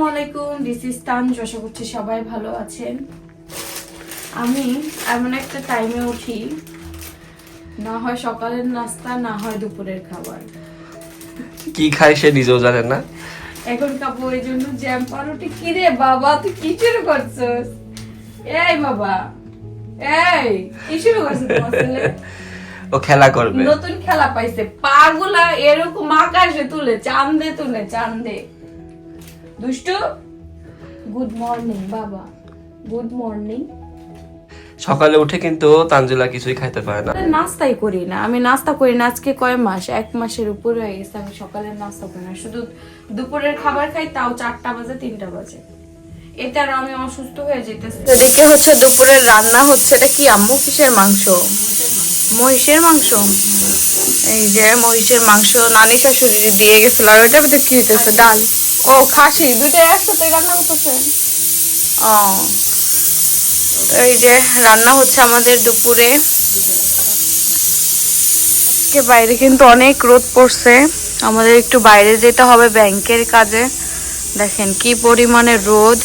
আসসালামু আলাইকুম this is তানজ আশা করছি সবাই ভালো আছেন। আমি এমন একটা টাইমে উঠি না হয় সকালের নাস্তা না হয় দুপুরের খাবার। কি খায় সে নিজেও জানে না। এখন খাব ওই জন্য জ্যাম পাউরুটি। কি রে বাবা তুই কি শুরু করছিস? এই বাবা এই কি শুরু করছিস ছেলে? ও খেলা করবে। নতুন খেলা পাইছে পাগুলা এরকম আকাশে তুলে চান্দে তুলে চান্দে দুষ্টু? গুড মর্নিং বাবা। গুড মর্নিং সকালে উঠে কিন্তু তানজিলা কিছুই খাইতে পারে না। নাস্তাই করি না। আমি নাস্তা করি না। আজকে কয় মাস? এক মাসের উপরে হয়ে গেছে। আমি সকালে নাস্তা করি না। শুধু দুপুরের খাবার খাই তাও চারটা বাজে তিনটা বাজে। এটা আর আমি অসুস্থ হয়ে যেতেছি। এদিকে হচ্ছে দুপুরের রান্না হচ্ছে এটা কি আম্মু কিসের মাংস? মহিষের মাংস? এই যে মহিষের মাংস। নানি শাশুড়ি দিয়ে গেছিল আর ওইটার ভিতরে কি হইতেছে? ডাল। ও, খাসি দুইটা একসাথে রান্না করতেছে? ও, এই যে রান্না হচ্ছে আমাদের দুপুরে। আজকে বাইরে কিন্তু অনেক রোদ পড়ছে। আমাদের একটু বাইরে যেতে হবে ব্যাংকের কাজে। দেখেন কি পরিমাণে রোদ।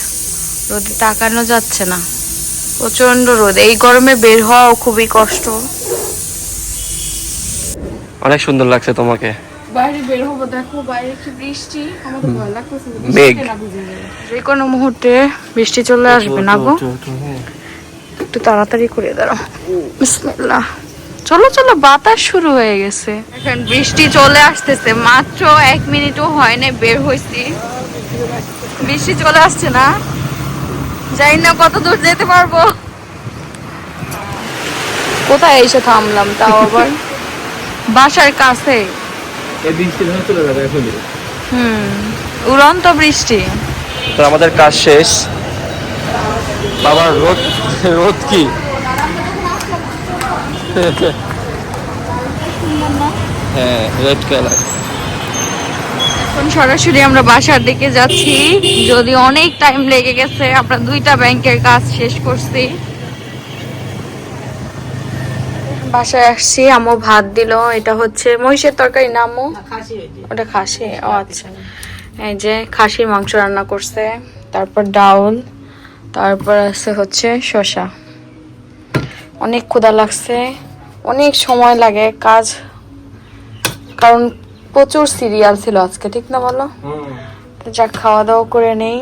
রোদে তাকানো যাচ্ছে না। প্রচণ্ড রোদ। এই গরমে বের হওয়াও খুবই কষ্ট। অনেক সুন্দর লাগছে তোমাকে। বাইরে বের হব দেখো বাইরে কি বৃষ্টি। আমার ভয় লাগতেছে মেঘ। যে কোনো মুহূর্তে বৃষ্টি চলে আসবে না গো। একটু তাড়াতাড়ি করে দাঁড়াও। বিসমিল্লাহ। চলো চলো বাতাস শুরু হয়ে গেছে। এখন বৃষ্টি চলে আসতেছে মাত্র এক মিনিটও হয় না বের হয়েছি বৃষ্টি চলে আসছে না। জানি না কত দূর যেতে পারব। কোথায় এসে থামলাম তাও আবার? বাসার কাছে। এই বৃষ্টি ধরে চলে যাবে এখনই। হুম উড়ন্ত বৃষ্টি। তো আমাদের কাজ শেষ। বাবার রোদ রোদ কি? হ্যাঁ রেড কালার এখন সরাসরি আমরা বাসার দিকে যাচ্ছি। যদি অনেক টাইম লেগে গেছে আমরা দুইটা ব্যাংকের কাজ শেষ করছি। বাসায় আসছি আমু ভাত দিল এটা হচ্ছে মহিষের তরকারি নামও ওটা খাসি? ও আচ্ছা। এই যে খাসির মাংস রান্না করছে তারপর ডাউল তারপর আছে হচ্ছে শসা। অনেক ক্ষুধা লাগছে অনেক সময় লাগে কাজ কারণ প্রচুর সিরিয়াল ছিল আজকে ঠিক না বলো? যাক খাওয়া দাওয়া করে নেই।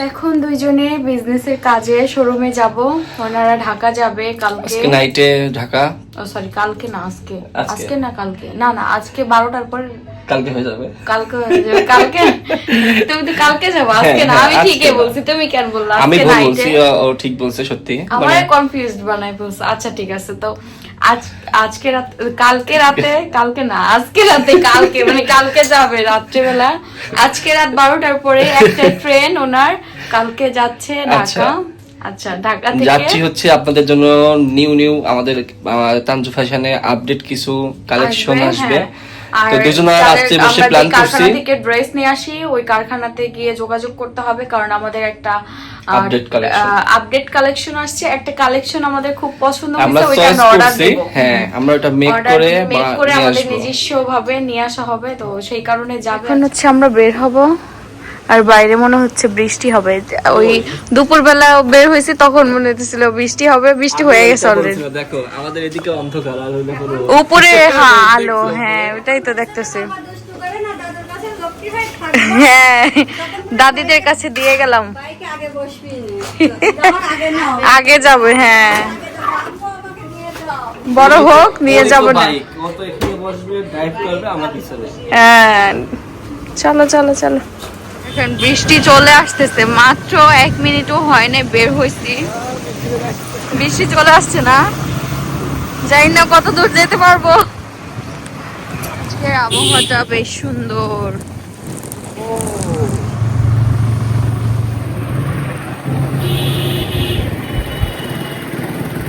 এখন দুইজনে বিজনেসের কাজে শোরুমে যাব। ওনারা ঢাকা যাবে কালকে। আজকে নাইটে ঢাকা? ও সরি কালকে না আজকে। আজকে। না কালকে? না না আজকে বারোটার পর কালকে হয়ে যাবে। কালকে হয়ে যাবে। কালকে? তুমি তো কালকে যাব আজকে না হ্যাঁ, আমি ঠিকই বলছি তুমি কেন বললা? আমি বলছি ও- ঠিক বলছে সত্যি। আমার কনফিউজড বানাই বলছে। আচ্ছা ঠিক আছে তো আজ আজকে রাত কালকে রাতে কালকে না আজকে রাতে কালকে মানে কালকে যাবে রাত্রেবেলা আজকে রাত বারোটার পরে একটা ট্রেন ওনার কালকে যাচ্ছে আচ্ছা। ঢাকা আচ্ছা ঢাকা যাচ্ছি হচ্ছে আপনাদের জন্য নিউ নিউ আমাদের তানজু ফ্যাশনে আপডেট কিছু কালেকশন আসবে হ্যাঁ। আর প্ল্যান করছি। থেকে ড্রেস নিয়ে আসি ওই কারখানাতে গিয়ে যোগাযোগ করতে হবে কারণ আমাদের একটা আপডেট কালেকশন আপডেট কালেকশন আসছে। একটা কালেকশন আমাদের খুব পছন্দ হয়েছে ওইটা অর্ডার দেব। হ্যাঁ আমরা ওটা মেক অর্ডার করে মেক করে আমাদের নিজস্ব ভাবে নিয়ে আসা হবে তো সেই কারণে যাবে এখন হচ্ছে আমরা বের হব। আর বাইরে মনে হচ্ছে বৃষ্টি হবে। ওই দুপুর বেলা বের হয়েছে তখন মনে হচ্ছিল বৃষ্টি হবে বৃষ্টি হয়ে গেছে অলরেডি দেখো আমাদের এদিকে অন্ধকার উপরে হ্যাঁ আলো হ্যাঁ ওটাই তো দেখতেছি। হ্যাঁ দাদিদের কাছে দিয়ে গেলাম। আগে যাবে হ্যাঁ। বড় হোক নিয়ে যাব না। বাইক ও তো এখানে বসবে ড্রাইভ করবে আমরা পিছনে হ্যাঁ চলো চলো চলো। এখন বৃষ্টি চলে আসতেছে। মাত্র এক মিনিটও হয় না বের হয়েছি বৃষ্টি চলে আসছে না। জানি না কত দূর যেতে পারব। আজকের আবহাওয়াটা বেশ সুন্দর।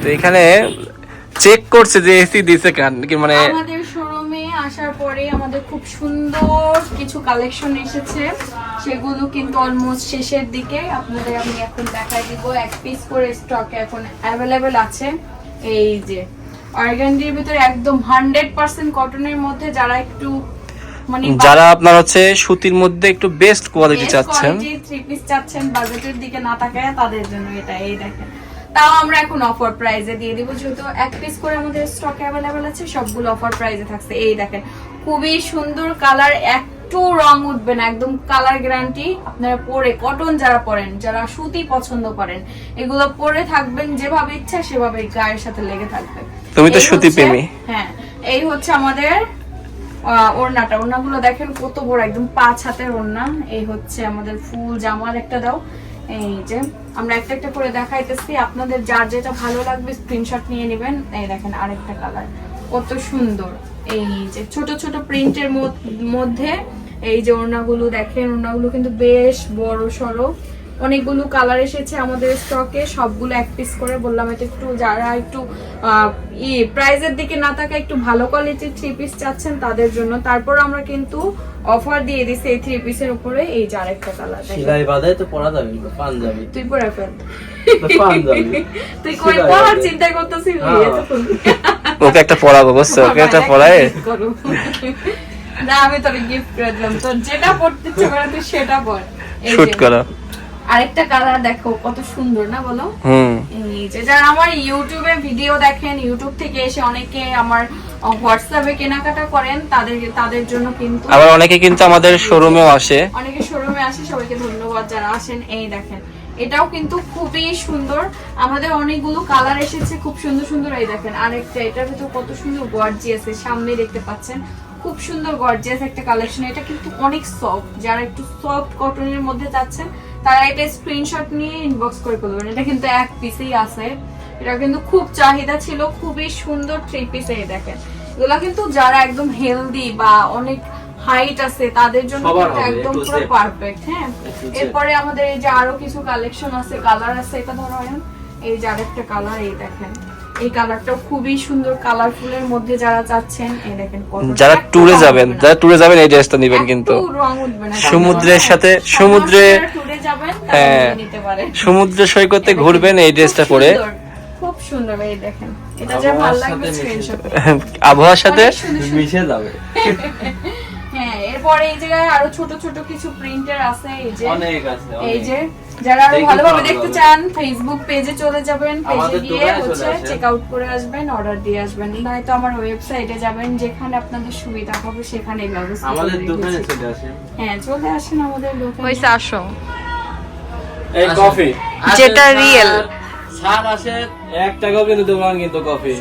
তো এখানে চেক করছে যে এসি দিছে কান কি মানে আসার পরে আমাদের খুব সুন্দর কিছু কালেকশন এসেছে। সেগুলো কিন্তু অলমোস্ট শেষের দিকে আপনাদের আমি এখন দেখাই দিব। এক পিস করে স্টকে এখন অ্যাভেলেবেল আছে। এই যে অর্গানডির ভিতরে একদম হান্ড্রেড পার্সেন্ট কটনের মধ্যে যারা একটু মানে যারা আপনার হচ্ছে সুতির মধ্যে একটু বেস্ট কোয়ালিটি চাচ্ছেন। থ্রি পিস চাচ্ছেন বাজেটের দিকে না তাকায় তাদের জন্য এটা এই দেখেন। তাও আমরা এখন অফার প্রাইজে দিয়ে দিব যেহেতু এক পিস করে আমাদের স্টক অ্যাভেলেবেল আছে সবগুলো অফার প্রাইজে থাকছে। এই দেখেন খুবই সুন্দর কালার একটু রং উঠবে না একদম কালার গ্যারান্টি আপনারা পরে কটন যারা পরেন যারা সুতি পছন্দ করেন এগুলো পরে থাকবেন যেভাবে ইচ্ছা সেভাবে গায়ের সাথে লেগে থাকবে। তুমি তো সুতি প্রেমী। হ্যাঁ এই হচ্ছে আমাদের ওড়নাটা। ওড়নাগুলো দেখেন কত বড় একদম পাঁচ হাতের ওড়না। এই হচ্ছে আমাদের ফুল জামার একটা দাও। এই যে, আমরা একটা একটা করে দেখাইতেছি। আপনাদের যার যেটা ভালো লাগবে স্ক্রিনশট নিয়ে নেবেন। এই দেখেন আরেকটা কালার কত সুন্দর। এই যে, ছোট ছোট প্রিন্টের মধ্যে এই যে ওড়নাগুলো দেখেন, ওড়নাগুলো কিন্তু বেশ বড় সড়ো। অনেকগুলো কালার এসেছে আমাদের স্টকে সবগুলো এক পিস করে। বললাম এটা একটু যারা একটু ই প্রাইজের দিকে না থাকা একটু ভালো কোয়ালিটির থ্রি পিস চাচ্ছেন, তাদের জন্য। তারপর আমরা কিন্তু অফার দিয়ে দিছে এই থ্রি পিসের উপরে এই যে আরেকটা কালার সেলাই বাদায় তো পরা যাবে না, পাঞ্জাবি তুই পরা ফেল। তো পাঞ্জাবি তুই কই পরার। চিন্তা করতেছিস হ্যাঁ। ওকে একটা পড়াবো বুঝছ? ওকে একটা পড়ায় করো। না আমি তোর গিফট করে দিলাম। তোর যেটা পড়তে ইচ্ছে করে তুই সেটা পড়। শুট করো। আরেকটা কালার দেখো কত সুন্দর না বলো? যারা আমার ইউটিউবে ভিডিও দেখেন ইউটিউব থেকে এসে অনেকে আমার হোয়াটসঅ্যাপে কেনাকাটা করেন তাদের তাদের জন্য কিন্তু আবার অনেকে কিন্তু আমাদের শোরুমেও আসে। অনেকে শোরুমে আসে সবাইকে ধন্যবাদ যারা আসেন। এই দেখেন এটাও কিন্তু খুবই সুন্দর। আমাদের অনেকগুলো কালার এসেছে খুব সুন্দর সুন্দর। এই দেখেন আরেকটা এটার ভিতর কত সুন্দর গর্জিয়াস সামনে দেখতে পাচ্ছেন। খুব সুন্দর গর্জিয়াস একটা কালেকশন এটা কিন্তু অনেক সফট যারা একটু সফট কটনের মধ্যে চাচ্ছেন তারা এটা স্ক্রিনশট নিয়ে ইনবক্স করে করবেন এটা কিন্তু এক পিসেই আছে। এটা কিন্তু খুব চাহিদা ছিল খুবই সুন্দর থ্রি পিস এই দেখেন। এগুলা কিন্তু যারা একদম হেলদি বা অনেক হাইট আছে তাদের জন্য একদম পুরো পারফেক্ট হ্যাঁ। এরপরে আমাদের এই যে আরও কিছু কালেকশন আছে কালার আছে এটা ধরো এই যে আরেকটা কালার এই দেখেন। এই কালারটাও খুবই সুন্দর কালারফুলের মধ্যে যারা চাচ্ছেন এই দেখেন যারা ট্যুরে যাবেন যারা ট্যুরে যাবেন এই ড্রেসটা নেবেন কিন্তু। রং উঠবে না। সমুদ্রের সাথে সমুদ্রে যাবেন হ্যাঁ। নিতে পারেন। সমুদ্র সৈকতে ঘুরবেন এই ড্রেসটা পরে। খুব সুন্দর এই দেখেন। এটা যা আবহাওয়ার ভালো লাগবে সাথে মিশে স্ক্রিনশট আবহাওয়ার সাথে? অনেক সুন্দর সুন্দর। মিশে যাবে। হ্যাঁ এরপরে এই জায়গায় আরও ছোট ছোট কিছু প্রিন্টার আছে এই যে অনেক আছে এই যে যারা আরও ভালোভাবে দেখতে চান ফেসবুক পেজে চলে যাবেন পেজে গিয়ে হচ্ছে চেক আউট করে আসবেন অর্ডার দিয়ে আসবেন। নয়তো আমার ওয়েবসাইটে যাবেন যেখানে আপনাদের সুবিধা হবে সেখানে ব্যবস্থা আমাদের দোকানে চলে আসে হ্যাঁ চলে আসেন আমাদের দোকানে। হয়েছে আসো। এই কফি। যেটা real। স্যার আসে এক টাকাও কিন্তু দেবো না কিন্তু কফি।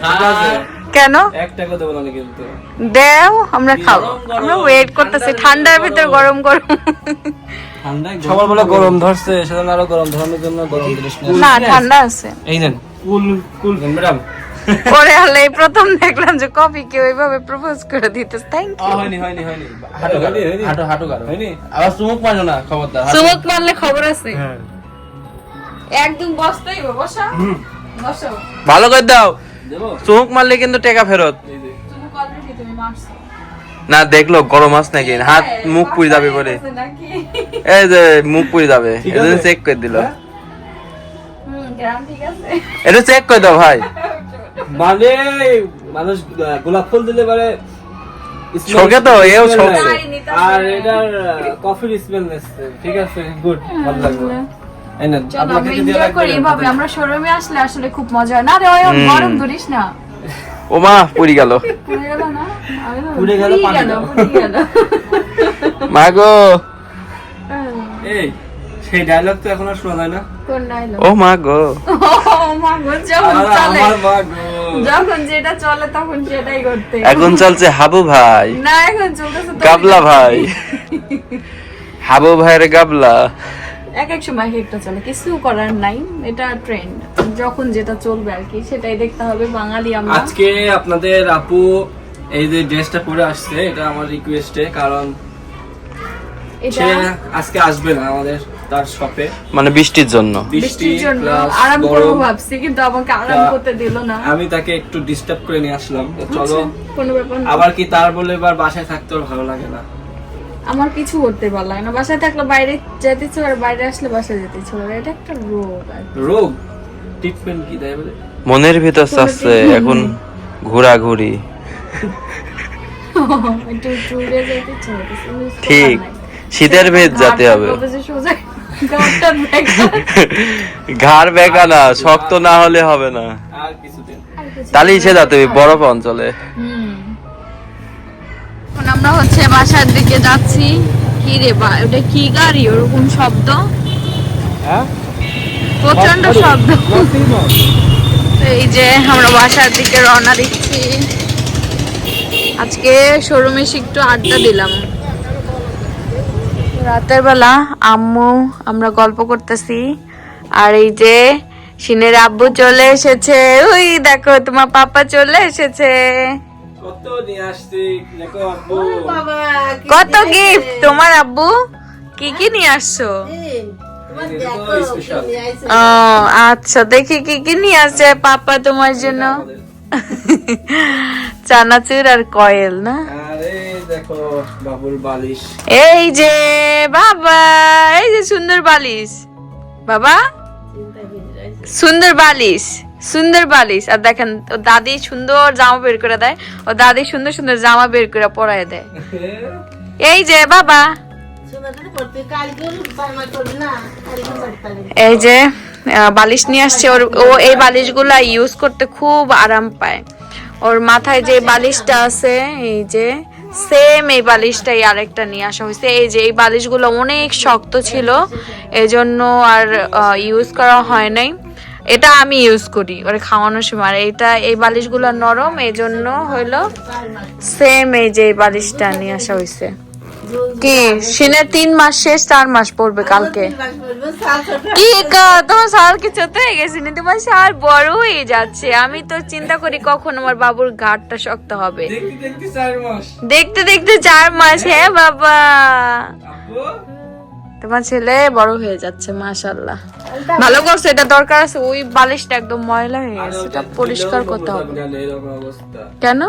কেন? এক টাকা দেবো না কিন্তু। দেও আমরা খাব। আমরা ওয়েট করতেছি। ঠান্ডার ভিতর গরম। গরম সবার বলে গরম ধরছে সেজন্য আরও গরম ধরানোর জন্য গরম না ঠান্ডা আছে। এই নেন। Cool cool. ম্যাডাম। পরে হলে এই প্রথম দেখলাম যে কফি কেউ এইভাবে প্রপোজ করে দিতে থ্যাংক ইউ হয়নি হয়নি হয়নি। হাঁটো হয়নি, হয়নি। হাঁটো, হাঁটো হয়নি। আবার চুমুক মারো না খবরদার। হাঁটো। চুমুক মারলে খবর আছে। হ্যাঁ। একদম বসতেই বসা বসো ভালো করে দাও। দেবো? চোখ মারলে কিন্তু টাকা ফেরত। এই যে। তুমি অলরেডি তুমি মারছো? না দেখল গরম আস নাকি? হাত হ্যাঁ, মুখ পুড়ে যাবে বলে। এই যে মুখ পুড়ে যাবে। এটা চেক করে দিল। হুম গ্রাম ঠিক আছে। এটা চেক করে দাও ভাই। মানে মানুষ গোলাপ ফুল দিলে পারে ছোকে তো, এও নিতে আর। এটার কফির স্মেল ঠিক আছে গুড ভালো চলো আমরা শোরুমে আসলে আসলে খুব মজা। হয় না রে ওই গরম ধরিস না। ও মা পুড়ি গেল পুড়ে গেল। মা গো। এই সেই ডায়লগ তো এখন আর শোনা যায় না। কোন? ও মা গো। ও মা গো, যখন চলে। আমার মা গো। যখন যেটা চলে তখন সেটাই করতে। এখন চলছে হাবু ভাই। না এখন চলতেছে গাবলা ভাই। হাবু ভাইয়ের গাবলা। এক এক সময় এক একটা চলে কিছু করার নাই এটা ট্রেন্ড যখন যেটা চলবে আর কি সেটাই দেখতে হবে বাঙালি আমরা। আজকে আপনাদের আপু এই যে ড্রেসটা পরে আসছে এটা আমার রিকোয়েস্টে কারণ এটা আজকে আসবে না আমাদের তার শপে মানে বৃষ্টির জন্য। বৃষ্টি বৃষ্টির জন্য। আরাম করব ভাবছি কিন্তু আমাকে আরাম করতে দিল না। আমি তাকে একটু ডিস্টার্ব করে নিয়ে আসলাম। চলো আচ্ছা, কোনো ব্যাপার আবার কি তার বলে এবার বাসায় থাকতে ভালো লাগে না। আমার কিছু করতে ভালো লাগে না। বাসায় থাকলে বাইরে যেতে ইচ্ছে করে বাইরে আসলে বাসায় যেতে ইচ্ছে করে এটা একটা রোগ রোগ? ট্রিটমেন্ট কি দেয় বলে? মনের ভিতর চাচ্ছে এখন ঘোরাঘুরি। একটু যেতে ইচ্ছে ঠিক। শীতের ভেদ যেতে হবে। ঘাড় বেঁকা না শক্ত না হলে হবে না। আর কিছুদিন। তাহলে ইসে যেতে বরফ অঞ্চলে। হুম। এখন আমরা হচ্ছে বাসার দিকে যাচ্ছি। কি রে বা ওটা কি গাড়ি? ওরকম শব্দ? হ্যাঁ? প্রচণ্ড শব্দ। এই যে আমরা বাসার দিকে রওনা দিচ্ছি। আজকে শোরুমে একটু আড্ডা দিলাম। রাতের বেলা আম্মু আমরা গল্প করতেছি। আর এই যে সিনের আব্বু চলে এসেছে। ওই দেখো তোমার পাপা চলে এসেছে। কত নিয়ে আসছি? দেখো আব্বু। কত গিফট তোমার আব্বু? কি কি নিয়ে আসছো? ও আচ্ছা দেখি কি কি নিয়ে আসছে পাপা তোমার জন্য? চানাচুর আর কয়েল না? দেখো বাবুর বালিশ। এই যে বাবা এই যে সুন্দর বালিশ। বাবা? সুন্দর বালিশ। সুন্দর বালিশ, আর দেখেন দাদি সুন্দর জামা বের করে দেয়, ও দাদি সুন্দর সুন্দর জামা বের করে পরায় দেয়। এই যে, বাবা। এই যে বালিশ নিয়ে আসছে, ওর, ও এই বালিশগুলা ইউজ করতে খুব আরাম পায়। ওর মাথায় যে বালিশটা আছে, এই যে সেম এই বালিশটাই আরেকটা নিয়ে আসা হয়েছে। এই যে, এই বালিশগুলো অনেক শক্ত ছিল, এজন্য আর ইউজ করা হয় নাই। এটা আমি ইউজ করি। ওরে খাওয়ানোর সময়। আর এটা এই বালিশগুলো নরম এই জন্য হইল সেম এই যে এই বালিশটা নিয়ে আসা হয়েছে কি? সিনের তিন মাস শেষ চার মাস পড়বে কালকে। কি তোমার সাল কি হয়ে গেছে না? তোমার সাল বড় হয়ে যাচ্ছে। আমি তো চিন্তা করি কখন আমার বাবুর ঘাটটা শক্ত হবে। দেখতে দেখতে চার মাস। হ্যাঁ বাবা। তোমার ছেলে বড় হয়ে যাচ্ছে মাশাল্লাহ ভালো করছে এটা দরকার আছে। ওই বালিশটা একদম ময়লা হয়ে গেছে এটা পরিষ্কার করতে হবে কেন?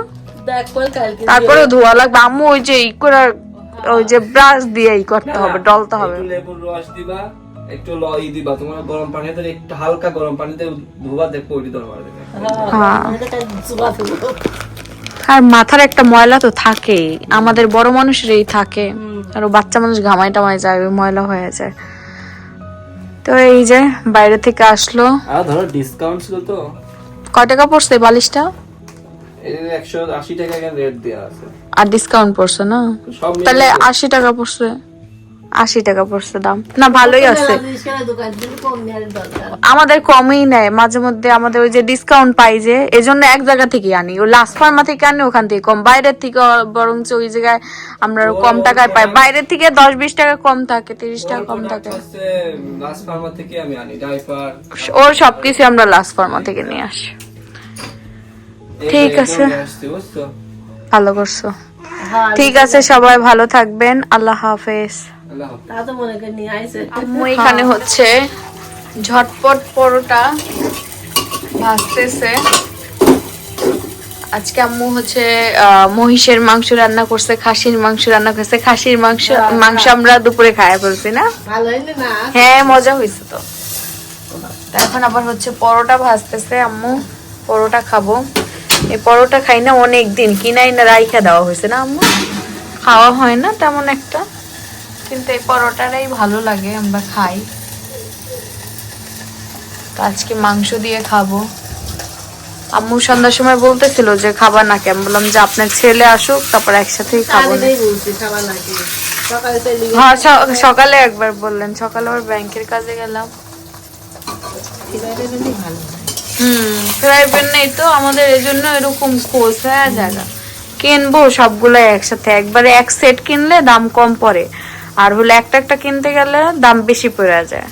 তারপরে ধোয়া লাগবে। আম্মু ওই যে ই করে ওই যে ব্রাশ দিয়ে ই করতে হবে ডলতে হবে। লেবুর রস দিবা একটু লই দিবা। তোমার গরম পানিতে একটু হালকা গরম পানিতে ধোবা দেখো ওইটি দরকার দেবে হ্যাঁ। আর মাথার একটা ময়লা তো থাকেই আমাদের বড় মানুষেরই থাকে। আর বাচ্চা মানুষ ঘামাই টামাই যায় ময়লা হয়ে যায়। তো এই যে বাইরে থেকে আসলো। আর ধরো ডিসকাউন্ট ছিল তো। কয় টাকা পড়ছে বালিশটা? একশো আশি টাকা রেট দেওয়া আছে। আর ডিসকাউন্ট পড়ছে না? তাহলে আশি টাকা পড়ছে। আশি টাকা পড়ছে দাম। না ভালোই আছে। আমাদের কমই নেয়। মাঝে মধ্যে আমাদের ওই যে ডিসকাউন্ট পাই যে এজন্য এক জায়গা থেকে আনি। ও লাস্ট ফার্মা থেকে আনি ওখান থেকে কম। বাইরের থেকে বরঞ্চ ওই জায়গায় আমরা কম টাকায় পাই। বাইরের থেকে দশ বিশ টাকা কম থাকে তিরিশ টাকা কম থাকে। হচ্ছে লাস ফার্মা থেকে আমি আনি। ডাইপার ওর সবকিছু আমরা লাস্ট ফার্মা থেকে নিয়ে আসি। ঠিক আছে। ভালো করছ। ঠিক আছে সবাই ভালো থাকবেন। আল্লাহ হাফেজ। আম্মু এখানে হচ্ছে ঝটপট পরোটা ভাজতেছে। আজকে আম্মু হচ্ছে মহিষের মাংস রান্না করছে খাসির মাংস রান্না করছে। খাসির মাংস মাংস আমরা দুপুরে খায়া ফেলছি না? হ্যাঁ মজা হয়েছে তো। তো এখন আবার হচ্ছে পরোটা ভাজতেছে আম্মু। পরোটা খাব। এই পরোটা খাই না অনেক দিন কিনাই না রাইখা দেওয়া হয়েছে না আম্মু? খাওয়া হয় না তেমন একটা। কিন্তু এই পরোটাটাই ভালো লাগে আমরা খাই। তো আজকে মাংস দিয়ে খাব। আম্মু সন্ধ্যার সময় বলতেছিল যে খাবার নাকি আমি বললাম যে আপনার ছেলে আসুক তারপর একসাথেই খাব হ্যাঁ সকালে একবার বললেন। সকালে আবার ব্যাংকের কাজে গেলাম। হুম প্রাইভেট নেই তো আমাদের এই জন্য এরকম খোঁজ হয়ে জায়গা। কিনবো সবগুলো একসাথে। একবারে এক সেট কিনলে দাম কম পড়ে। আর হলে একটা একটা কিনতে গেলে দাম বেশি পড়ে যায়।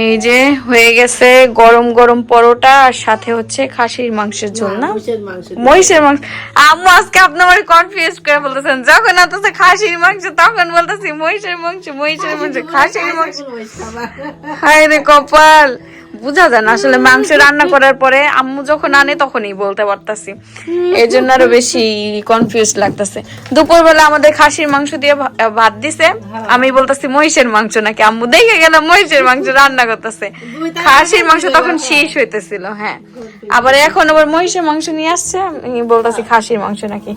এই যে হয়ে গেছে গরম গরম পরোটা আর সাথে হচ্ছে খাসির মাংসের ঝোল না? মহিষের মাংস। আম্মু আজকে আপনি আমার কনফিউজ করে বলতেছেন। যখন আনতেছে খাসির মাংস তখন বলতেছি মহিষের মাংস মহিষের মাংস খাসির মাংস। হায় রে কপাল। বোঝা যায় না আসলে মাংস রান্না করার পরে আম্মু যখন আনে তখনই বলতে পারতাছি। এই জন্য আরও বেশি কনফিউজ লাগতেছে। দুপুরবেলা আমাদের খাসির মাংস দিয়ে ভাত দিছে। আমি বলতেছি মহিষের মাংস নাকি? আম্মু দেখে গেলাম মহিষের মাংস রান্না করতেছে। খাসির মাংস তখন শেষ হইতেছিল হ্যাঁ। আবার এখন আবার মহিষের মাংস নিয়ে আসছে। আমি বলতেছি খাসির মাংস নাকি?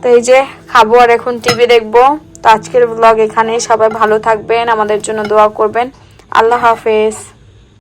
তো এই যে খাব আর এখন টিভি দেখব। তো আজকের ব্লগ এখানে সবাই ভালো থাকবেন আমাদের জন্য দোয়া করবেন। আল্লাহ হাফেজ।